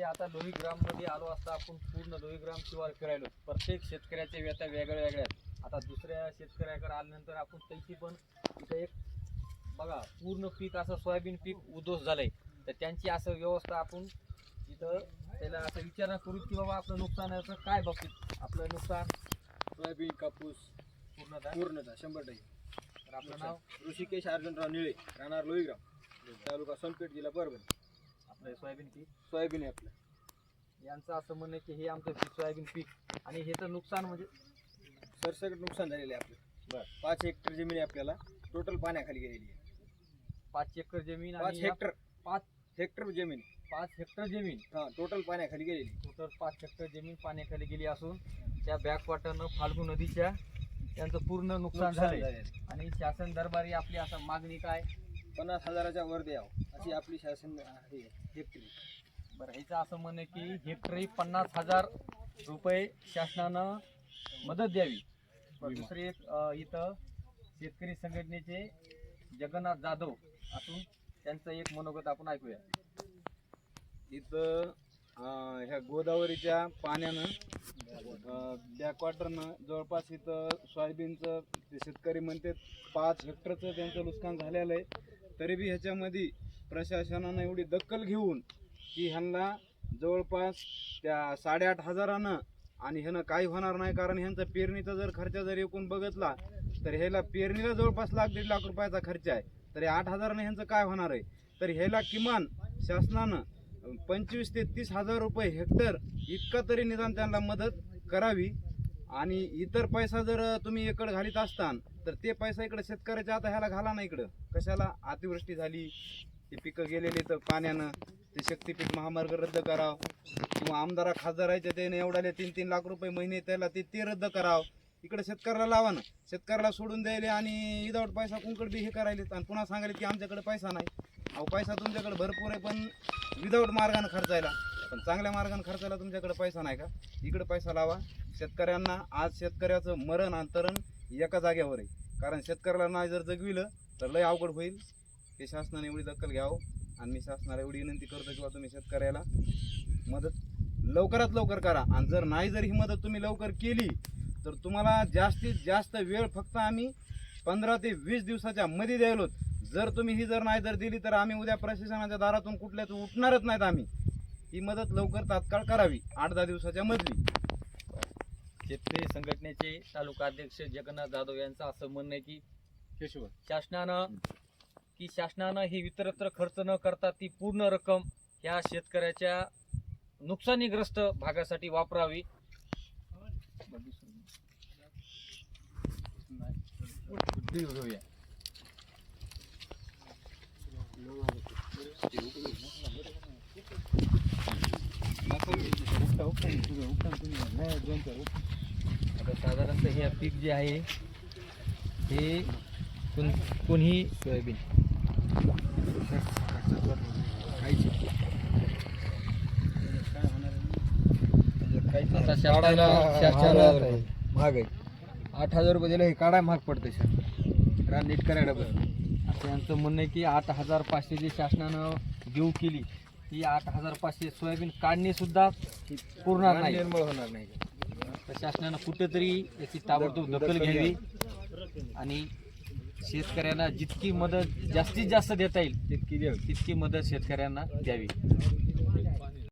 ते आता लोहीग्राममध्ये आलो असता आपण पूर्ण लोहीग्राम शिवार फिरायलो. प्रत्येक शेतकऱ्याच्या व्यथा वेगळ्या वेगळ्या आहेत. आता दुसऱ्या शेतकऱ्याकडे आल्यानंतर आपण त्यांची पण इथं एक बघा पूर्ण पीक असं सोयाबीन पीक उद्ध्वस्त झालंय. तर त्यांची असं व्यवस्था आपण इथं त्याला असं विचारणा करू की बाबा आपलं नुकसानाचं काय बाबतीत? आपलं नुकसान? सोयाबीन कापूस पूर्णतः? पूर्णतः शंभर टक्के. तर आपलं नाव? ऋषिकेश अर्जुनराव निळे राहणार लोईग्राम तालुका सोनपेठ जिल्हा परभणी. आपलं सोयाबीन पीक. सोयाबीन आहे आपलं. यांचं असं म्हणणं आहे की हे आमचं पीक सोयाबीन पीक. आणि हे तर नुकसान म्हणजे सरसकट नुकसान झालेलं आहे आपलं. बर. पाच हेक्टर जमीन आहे आपल्याला. टोटल पाण्याखाली गेलेली आहे. पाच एकर जमीन पाच आणि या हेक्टर. पाच हेक्टर जमीन. पाच हेक्टर जमीन. हा टोटल पाण्याखाली गेलेली. टोटल पाच हेक्टर जमीन पाण्याखाली गेली असून त्या बॅकवॉटरनं फाल्गू नदीच्या त्यांचं पूर्ण नुकसान नुकसान झालंय. झालेलं आणि शासन दरबारी आपली असं मागणी काय? पन्नास हजाराच्या वर द्यावं अशी आपली शासन आहे हेक्टरी बरं ह्याचं असं म्हणणं आहे की हेक्टरी पन्नास हजार रुपये शासनानं मदत द्यावी. बरं, दुसरी एक अं, इथं शेतकरी संघटनेचे जगन्नाथ जाधव असून त्यांचं एक मनोगत आपण ऐकूया. इथं अं, ह्या गोदावरीच्या पाण्यानं बॅकवॉटरनं जवळपास इथं सोयाबीनचं ते शेतकरी म्हणते पाच हेक्टरचं त्यांचं नुकसान झालेलं आहे. तरी बी ह्याच्यामध्ये प्रशासनानं एवढी दखल घेऊन की ह्यांना जवळपास त्या साडेआठ हजारानं आणि ह्यानं काही होणार नाही कारण ह्यांचा पेरणीचा जर खर्च जर एकूण बघितला तर ह्याला पेरणीला जवळपास लाख दीड लाख रुपयाचा खर्च आहे. तर आठ हजारानं ह्यांचं काय होणार आहे? तर ह्याला किमान शासनानं पंचवीस ते तीस हजार रुपये हेक्टर इतका तरी निदान त्यांना मदत करावी. आणि इतर पैसा जर तुम्ही एकड घालीत असताना तर ते पैसा इकडे शेतकऱ्याच्या आता ह्याला घाला ना इकडं. कशाला? अतिवृष्टी झाली ते पिकं गेलेली तर पाण्यानं ते शक्तीपीठ महामार्ग रद्द करावं. किंवा आमदारा खासदाराच्या त्याने एवढ्याले तीन तीन लाख रुपये महिने त्याला ते ते रद्द करावं. इकडे शेतकऱ्याला लावा ना. शेतकऱ्याला सोडून द्यायले आणि विदाऊट पैसा कुंकड बी हे करायले. आणि पुन्हा सांगायले की आमच्याकडे पैसा नाही. अहो पैसा तुमच्याकडे भरपूर आहे पण विदाऊट मार्गानं खर्चायला. पण चांगल्या मार्गानं खर्चायला तुमच्याकडे पैसा नाही का? इकडे पैसा लावा. शेतकऱ्यांना आज शेतकऱ्याचं मरण अंतरण एका जाग्यावर आहे कारण शेतकऱ्याला नाही जर जगविलं तर लय अवघड होईल. हे शासनाने एवढी दखल घ्यावं आणि मी शासनाला एवढी विनंती करतो किंवा तुम्ही शेतकऱ्याला मदत लवकरात लवकर करा. आणि जर नाही जर ही मदत तुम्ही लवकर केली तर तुम्हाला जास्तीत जास्त वेळ फक्त आम्ही पंधरा ते वीस दिवसाच्या मध्ये द्यायलो. जर तुम्ही ही जर नाही जर दिली तर आम्ही उद्या प्रशासनाच्या दारातून कुठल्याच उठणारच नाहीत आम्ही. ही मदत लवकर तात्काळ करावी आठ दहा दिवसाच्या मधली. शेतकरी संघटनेचे तालुका अध्यक्ष जगन्नाथ जाधव यांचं असं म्हणणं आहे की शासनानं की शासनानं ही इतरत्र खर्च न करता ती पूर्ण रक्कम ह्या शेतकऱ्याच्या नुकसानीग्रस्त भागासाठी वापरावी आता साधारणतः हे पीक जे आहे हे कोण कोणीही सोयाबीन. आता महाग आहे. आठ हजार रुपये दिलं हे काढा महाग पडतं सर रान नीट करायला बरं असं यांचं म्हणणं आहे की आठ हजार पाचशे जी शासनानं देऊ केली ती आठ हजार पाचशे सोयाबीन काढणी सुद्धा पुरणार नाही निर्मळ होणार नाही. तर शासनानं कुठेतरी याची ताबडतोब दखल घ्यावी. आणि शेतकऱ्यांना जितकी मदत जास्तीत जास्त देता येईल तितकी द्यावी तितकी मदत शेतकऱ्यांना द्यावी.